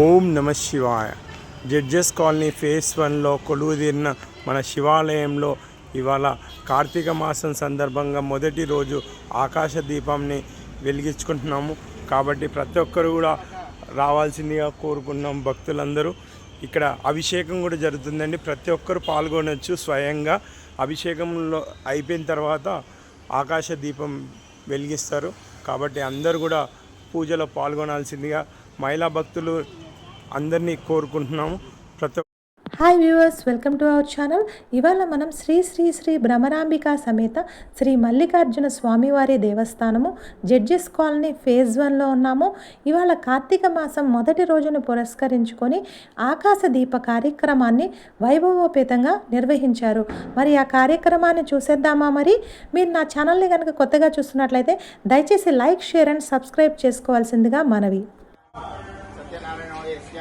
ఓం నమ శివాయ. Judges colony face వన్లో కొలువుదీరిన మన శివాలయంలో ఇవాళ కార్తీక మాసం సందర్భంగా మొదటి రోజు ఆకాశ దీపంని వెలిగించుకుంటున్నాము. కాబట్టి ప్రతి ఒక్కరు కూడా రావాల్సిందిగా కోరుకున్నాం భక్తులందరూ. ఇక్కడ అభిషేకం కూడా జరుగుతుందండి. ప్రతి ఒక్కరు పాల్గొనవచ్చు స్వయంగా. అభిషేకంలో అయిపోయిన తర్వాత ఆకాశ దీపం వెలిగిస్తారు. కాబట్టి అందరూ కూడా పూజలో పాల్గొనాల్సిందిగా మహిళా భక్తులు అందరినీ కోరుకుంటున్నాము. ప్రతి hi viewers welcome to our channel ఇవాళ మనం శ్రీ శ్రీ శ్రీ భ్రమరాంబిక సమేత శ్రీ మల్లికార్జున స్వామివారి దేవస్థానము జడ్జెస్ కాలనీ ఫేజ్ వన్లో ఉన్నాము. ఇవాళ కార్తీక మాసం మొదటి రోజును పురస్కరించుకొని ఆకాశ దీప కార్యక్రమాన్ని వైభవోపేతంగా నిర్వహించారు. మరి ఆ కార్యక్రమాన్ని చూసేద్దామా మరి? మీరు నా ఛానల్ని కనుక కొత్తగా చూస్తున్నట్లయితే దయచేసి లైక్ షేర్ అండ్ సబ్స్క్రైబ్ చేసుకోవాల్సిందిగా మనవి.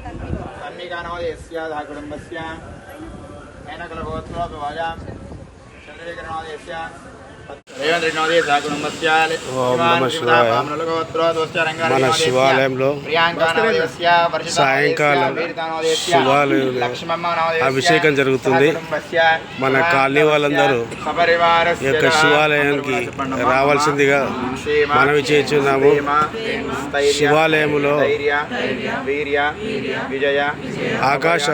सम्यकानोदयस्याधः कुटुम्बस्य येन कलभवत्रोपवाजां चन्द्रीकरणोदयस्य మన శివాలయంలో సాయంకాలం శివాలయంలో అభిషేకం జరుగుతుంది. మన కాలనీ వాళ్ళందరూ ఈ యొక్క శివాలయానికి రావాల్సిందిగా మనవి చేస్తున్నాము. శివాలయములో ఆకాశ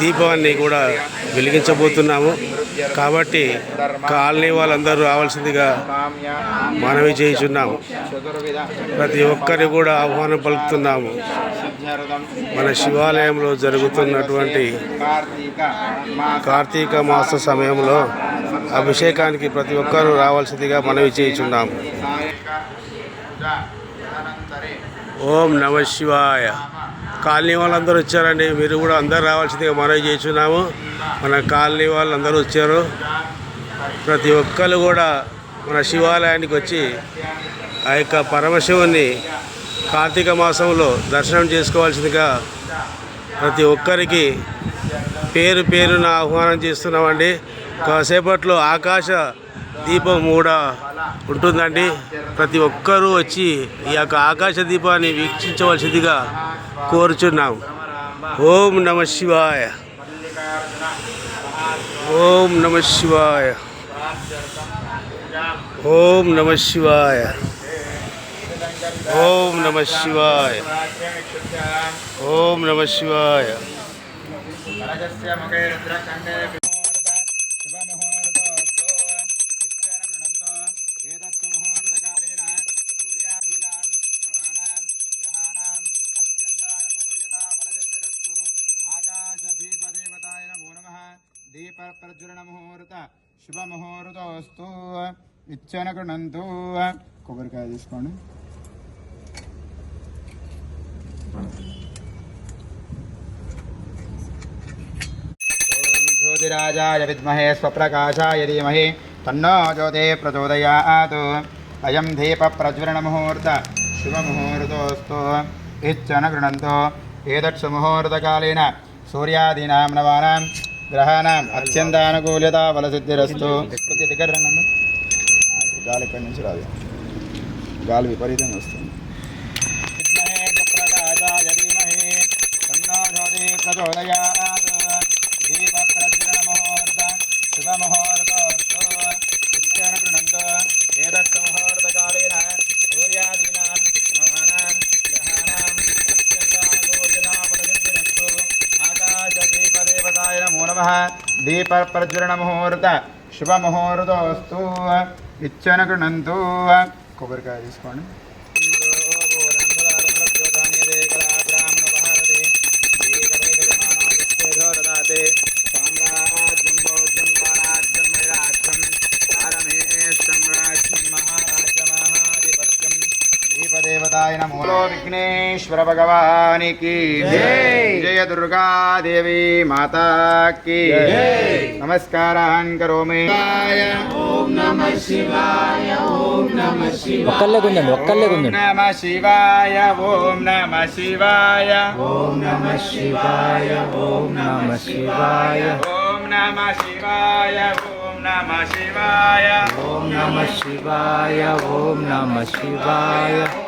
దీపాన్ని కూడా వెలిగించబోతున్నాము కాబట్టి కాలనీ వాళ్ళందరూ రావాల్సిందిగా మనవి చేయుచున్నాము. ప్రతి ఒక్కరి కూడా ఆహ్వానం పలుకుతున్నాము. మన శివాలయంలో జరుగుతున్నటువంటి కార్తీక మాస సమయంలో అభిషేకానికి ప్రతి ఒక్కరూ రావాల్సిందిగా మనవి చేస్తున్నాము ఓం నమ శివాయ. కాలనీ వాళ్ళందరూ వచ్చారండి. మీరు కూడా అందరు రావాల్సిందిగా మనవి చేస్తున్నాము. మన కాలనీ వాళ్ళందరూ వచ్చారు. ప్రతి ఒక్కరు కూడా మన శివాలయానికి వచ్చి ఆ యొక్క పరమశివుని కార్తీక మాసంలో దర్శనం చేసుకోవాల్సిందిగా ప్రతి ఒక్కరికి పేరు పేరున ఆహ్వానం చేస్తున్నామండి. కాసేపట్లో ఆకాశ దీపం కూడా ఉంటుందండి. ప్రతి ఒక్కరూ వచ్చి ఈ యొక్క ఆకాశ దీపాన్ని వీక్షించవలసిందిగా కోరుచున్నాం. ఓం నమ శివాయ. ఓం నమ శివాయ. ఓం నమ శివాయ. ఓం నమ శివాయ. ఓం నమ శివాయ. దీప ప్రజ్వలన ముహూర్త శుభముహూర్తోస్తు నిత్యన గృణంతు కొబ్బరికాయ తీసుకోండి. జ్యోతిరాజాయ విద్మహే స్వప్రకాశాయ ధీమహి తన్నో జ్యోతి ప్రచోదయాత్. అయం దీప ప్రజ్వలన శుభముహూర్తోస్తు ఇచ్చన గృణంతో ఏదక్ష ముహూర్తకాలేన సూర్యాదీనాం నవానాం గ్రహాణాం అత్యంతానుకూల్యత ఫలసిద్ధిరస్తు. కొద్దిగా దగ్గర రండి గాలి ఇక్కడి నుంచి రాదు. గాలి విపరీతంగా వస్తుంది. విద్మహే స్వప్రకాశాయ ధీమహి తన్నో ముహూర్త ఆకాశదీపదేవతాయ నమో నమః దీప ప్రజ్వలన ముహూర్త శుభ ముహూర్తోస్తు ఇచ్చన గృణంతు కొబ్బరికాయ తీసుకోండి. గణనాథాయ నమో విఘ్నేశ్వర భగవానికి జయ దుర్గా దేవి మాతాకి నమస్కారాన్ కరోమి. ఒక్కళ్ళే గుంజండి ఒక్కళ్ళే గుంజండి నమ శివాయ ఓం నమ శివాయ. ఓం నమ శివాయ ఓం నమ శివాయ. ఓం నమ శివాయ ఓం నమ శివాయ. ఓం నమ శివాయ ఓం నమ శివాయ.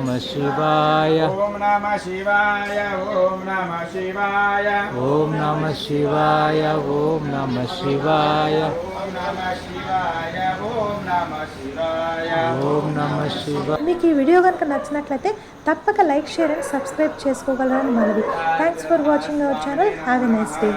నమ శివాయ ఓం నమ శివాయ ఓం నమ శివాయ ॐ नमः शिवाय మీకు ఈ వీడియో కనుక నచ్చినట్లయితే తప్పక లైక్ షేర్ అండ్ సబ్స్క్రైబ్ చేసుకోగలరని మనవి. Thanks for watching our channel have a nice day